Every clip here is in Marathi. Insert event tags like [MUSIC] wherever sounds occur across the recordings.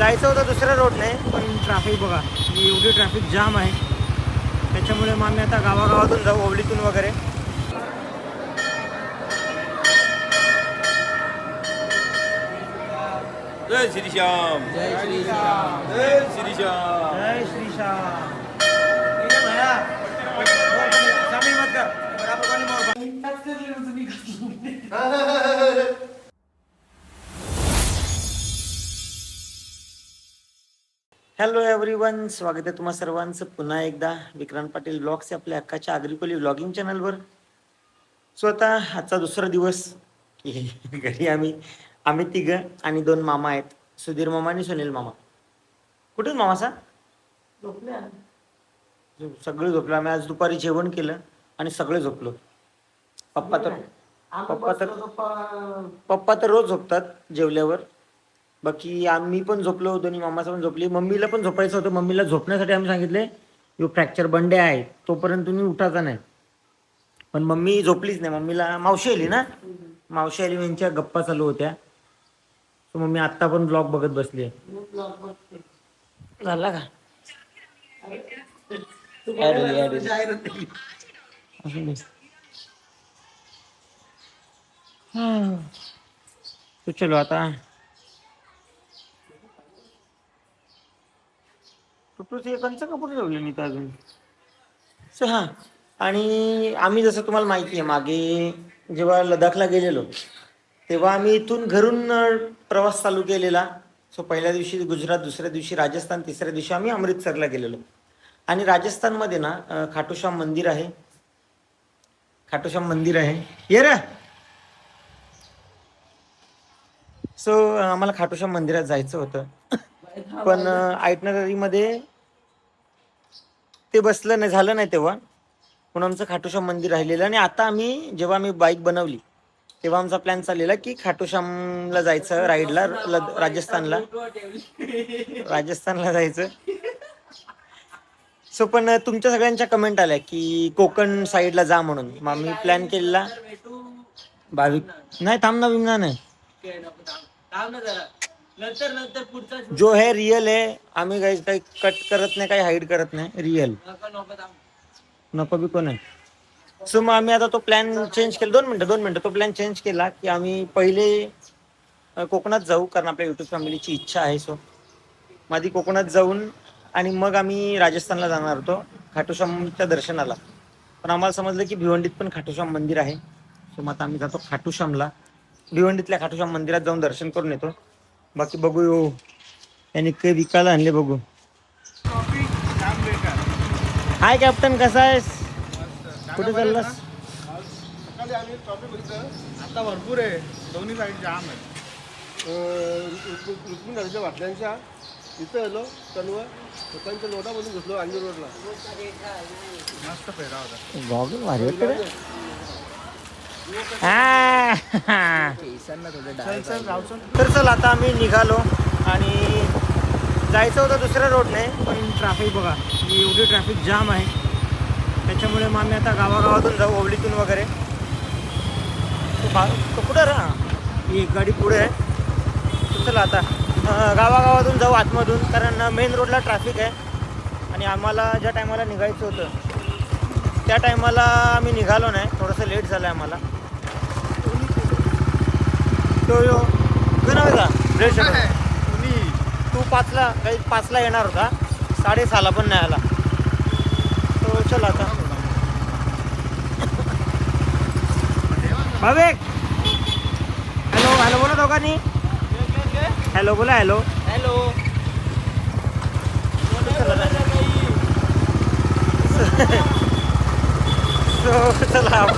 जायचं होतं दुसऱ्या रोडने पण ट्रॅफिक बघा एवढी ट्रॅफिक जाम आहे. त्याच्यामुळे मग आम्ही आता गावागावातून जाऊ ओवलीतून वगैरे. जय श्रीश्याम. जय श्रीराम जय श्रीश्याम. जय शामिल मत कर हॅलो एव्हरीवन स्वागत आहे तुम्हा सर्वांचं. पुन्हा एकदा विक्रांत पाटील ब्लॉग्स आपल्या अक्काच्या आग्रिकोली ब्लॉगिंग चॅनलवर सो आता आजचा दुसरा दिवस. [LAUGHS] घरी आम्ही आम्ही तिघं आणि दोन मामा आहेत. सुधीर मामा आणि सुनील मामा. कुठे आहेत मामा सा? सगळे झोपलो. आम्ही आज दुपारी जेवण केलं आणि सगळे झोपलो. पप्पा तर पप्पा तर पप्पा तर रोज झोपतात जेवल्यावर. बाकी आम्ही पण झोपलो दोन्ही मामाचं पण झोपली. मम्मीला पण झोपायचं होतं. मम्मीला झोपण्यासाठी आम्ही सांगितले यो फ्रॅक्चर बंडे आहे. तोपर्यंत तुम्ही उठायचा नाही. पण मम्मी झोपलीच नाही. मम्मीला मावशी आली ना? मावशी आली यांच्या गप्पा चालू होत्या. सो मम्मी आत्ता पण ब्लॉग बघत बसली आहे झाला का. असू दे. हम्म. तो चलो आता. टुटूचे कंच कपूर ठेवले मी तर अजून? सो हां. आणि आम्ही जसं तुम्हाला माहिती आहे मागे जेव्हा लडाखला गेलेलो तेव्हा आम्ही इथून घरून प्रवास चालू केलेला. सो पहिल्या दिवशी गुजरात दुसऱ्या दिवशी राजस्थान तिसऱ्या दिवशी आम्ही अमृतसरला गेलेलो. आणि राजस्थानमध्ये ना खाटूश्याम मंदिर आहे. खाटूश्याम मंदिर आहे. ये रे! सो आम्हाला खाटूश्याम मंदिरात जायचं होतं. पण आयटनगरीमध्ये ते बसलं नाही झालं नाही तेव्हा. पण आमचं खाटूश्याम मंदिर राहिलेलं आणि आता आम्ही जेव्हा आम्ही बाईक बनवली तेव्हा आमचा प्लॅन चाललेला की खाटूश्यामला जायचं राईडला राजस्थानला. राजस्थानला जायचं. सो पण तुमच्या सगळ्यांच्या कमेंट आल्या की कोकण साईडला जा म्हणून. मग आम्ही प्लॅन केलेला. भाविक नाही थांब ना बिमना नाही. नंतर नंतर पुढचा जो है रिअल आहे आम्ही काही काही कट करत नाही काही हाईड करत नाही रिअल नका नको थांब. नको बी कोण आहे. सो मग आम्ही आता तो प्लॅन चेंज केला. दोन मिनटं दोन मिनटं. तो प्लॅन चेंज केला की आम्ही पहिले अ, कोकणात जाऊ कारण आपल्या युट्यूब फॅमिलीची इच्छा आहे सो आधी कोकणात जाऊन आणि मग आम्ही राजस्थानला जाणार होतो खाटूश्यामच्या दर्शनाला. पण आम्हाला समजलं की भिवंडीत पण खाटूश्याम मंदिर आहे. सो मग आता आम्ही जातो खाटूश्यामला. भिवंडीतल्या खाटूश्याम मंदिरात जाऊन दर्शन करून येतो. बाकी बघू यो यांनी काही विकायला आणले बघू. हाय कॅप्टन कसा आहेस? कुठे चाललास? सकाळी आम्ही ट्रॉफिक बघितलं आता भरपूर आहे. दोन्ही साईड जाम आहे. वाटल्यांच्या इथं आलो तनवा लोकांच्या लोटामधून घुसलो अंजूर रोडला. मस्त फेरा होता. तर चल आता आम्ही निघालो आणि जायचं होतं दुसऱ्या रोडने पण ट्रॅफिक बघा एवढी ट्रॅफिक जाम आहे. त्याच्यामुळे मग आम्ही आता गावागावातून जाऊ ओवलीतून वगैरे. तो कुठं रा? ही एक गाडी पुढे आहे. तर चला आता. गावागावातून जाऊ आतमधून कारण मेन रोडला ट्रॅफिक आहे. आणि आम्हाला ज्या टायमाला निघायचं होतं त्या टायमाला आम्ही निघालो नाही. थोडंसं लेट झालं आहे आम्हाला. तो यो का? ड्रेस तू पाचला काही पाचला येणार होता. साडेसहाला पण नाही आला. तो चल आता. भावेक हॅलो हॅलो बोला दोघांनी. हॅलो बोला हॅलो हॅलो चला [LAUGHS]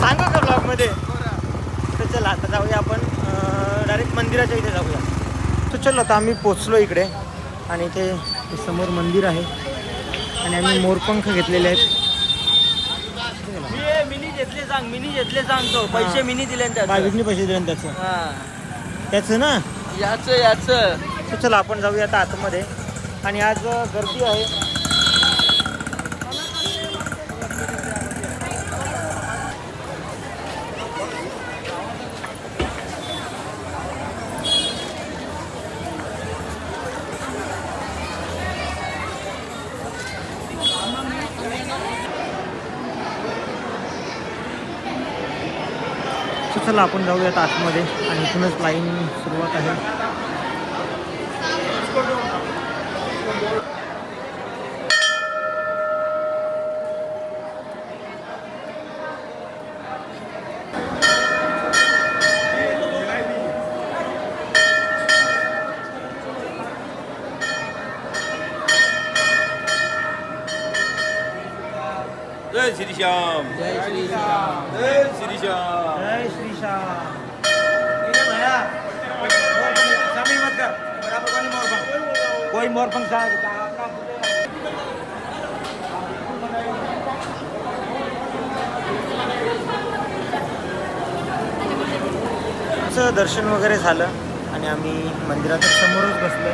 सांगू का ब्लॉगमध्ये आता जाऊया आपण डायरेक्ट मंदिराच्या इथे जाऊया. तर चलो आता आम्ही पोचलो इकडे आणि इथे हे समोर मंदिर आहे. आणि आम्ही मोरपंख घेतलेले आहेत. मी मिनी घेतले सांग मिनी घेतले सांगतो पैसे मिनी दिले त्याचं. पैसे दिले त्याचं. हा. त्याचं ना? याच याच. तर चला आपण जाऊया आता आतमध्ये. आणि आज गर्दी आहे. चला आपण जाऊयात आतमध्ये. आणि इथूनच लाईन सुरुवात आहे. जय श्रीश्याम जय श्रीराम जय श्रीश्याम श्याम कोई मोर पंख दर्शन वगैरे झालं आणि आम्ही मंदिराच्या समोरच बसलोय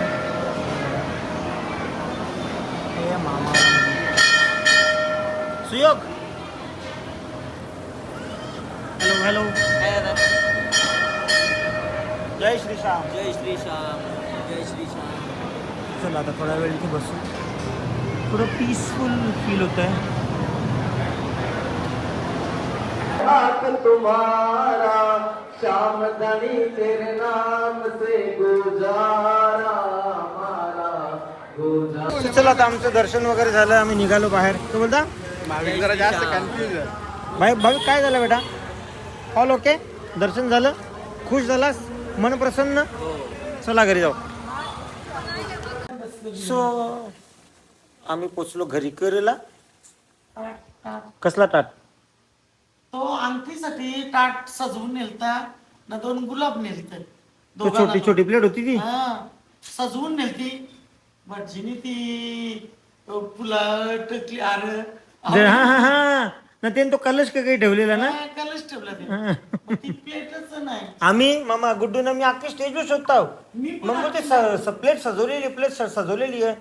हे मामा. सुयोग. Hello hello. जय श्री श्याम. जय श्रीश्याम जय श्रीश्याम चला आता थोडा वेळ इथे बसू. थोडं पीसफुल फील होत आहे तुम्हारा श्याम धनी तेरे नाम से गुजारा हमारा गुजारा। चला आता आमचं दर्शन वगैरे झालं आम्ही निघालो बाहेर. तू बोलता? जरा जास्त कन्फ्युज आहे. भाई भाई काय झालं बेटा? ऑल ओके दर्शन झालं? खुश झालास? मन प्रसन्न चला घरी जाऊ. सो आम्ही पोचलो घरी. करेला कसला ताट? तो अंगठीसाठी ताट सजवून नेलता ना दोन गुलाब नेलत. तो छोटी छोटी प्लेट होती ती? हा सजवून नेलती. भटजीने ती अ, फुलं टकली आर हा हा हा. ना ते तो कलश का काही ठेवलेला ना? कलश ठेवला ते मग ती प्लेटच नाही. आम्ही मामा गुड्डून मी अख्खी स्टेजवर शोधतो मी पण मग ते स- स- प्लेट सजवलेली प्लेट स- सजवलेली आहे.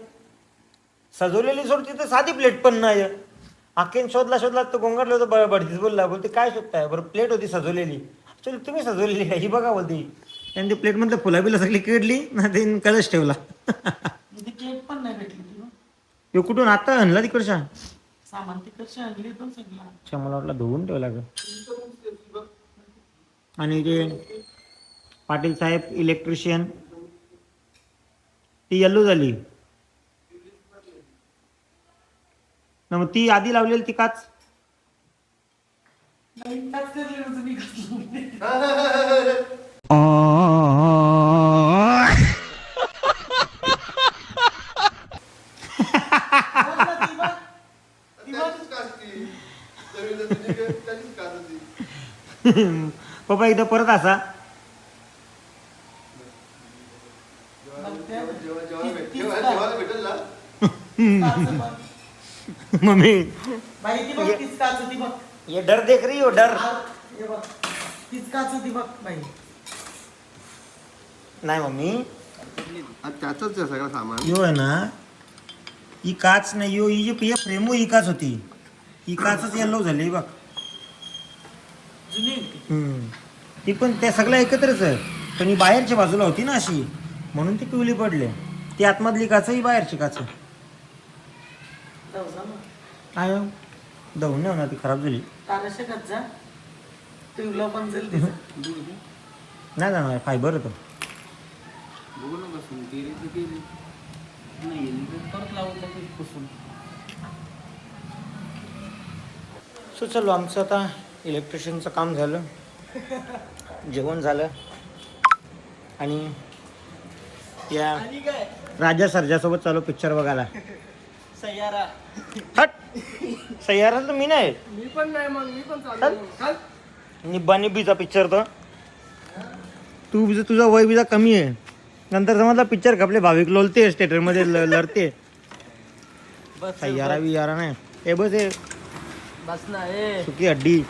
सजवलेली सोड तिथे साधी प्लेट पण नाही आहे. अख्खीन शोधला शोधला तो गोंगाटला होतो ब- बोलला बोलते काय शोधताय? बरं प्लेट होती सजवलेली. चल तुम्ही सजवलेली आहे ही बघा बोलते. त्यांनी प्लेट मधलं फुला बिला सगळी किडली ना ते कलश ठेवला. ती प्लेट पण नाही भेटली ती हो. कुठून? आता आणला तिकडच्या? सामान ती कशी आणली पण सगळं. अच्छा मला वाटलं धुवून ठेवला का आणि जे पाटील साहेब इलेक्ट्रिशियन ती येल्लो झाली. ना मग ती आधी लावलेली ती काच? नवीन तास करले होतं मी [LAUGHS] घातलं. बघ ना ती बघ. ती बघ. त्याचीच कास ती. जमीन होती ती, त्याचीच कास होती. पप्पा इथं परत असा बघ त्या- जेव्हा जेव्हा ती- भेट- तीच जेव्हा- कास. जेव्हा भेटेल ना काचं बघ. मम्मी. बाई ती बघ तीच काच होती बघ. ये डर देख रही हो डर. बघ. तीच काच होती बघ बाई. नाही मम्मी. आहे सगळं सामान. यो आहे ना ही काच नाही यो ही जी फ्रेमो ही काच होती. ही काचच येल्लो झाली ही बघ जुनी ती. हम्म. ती पण त्या सगळ्या एकत्रच आहे पण ही बाहेरच्या बाजूला होती ना अशी म्हणून ती पिवली पडले ती आतमधली काच ही बाहेरची काच जाऊ जा मग. काय हो? दहून नाही होणार ती खराब झाली ताराशे खात जा पिवलं पण जाईल तिचं. नाही जाणार फायबर होतं परत लावून टाकू पुसून सो चलो आमचं आता इलेक्ट्रिशियनचं काम झालं. जेवण झालं. आणि या राजा सर्जासोबत चालू पिक्चर बघायला. सय्यारा हट! सह्यारा तर मी नाही. मी पण नाही मग मी पण चालू पिक्चर तर तू. बिजा तुझा वय बिजा कमी आहे. नंतर समजला पिक्चर खपले भाविक लोलते थिएटरमध्ये ल लढते. बस सह्यारा बियारा नाही. हे बस हे. बस ना ए। सुकी हड्डी।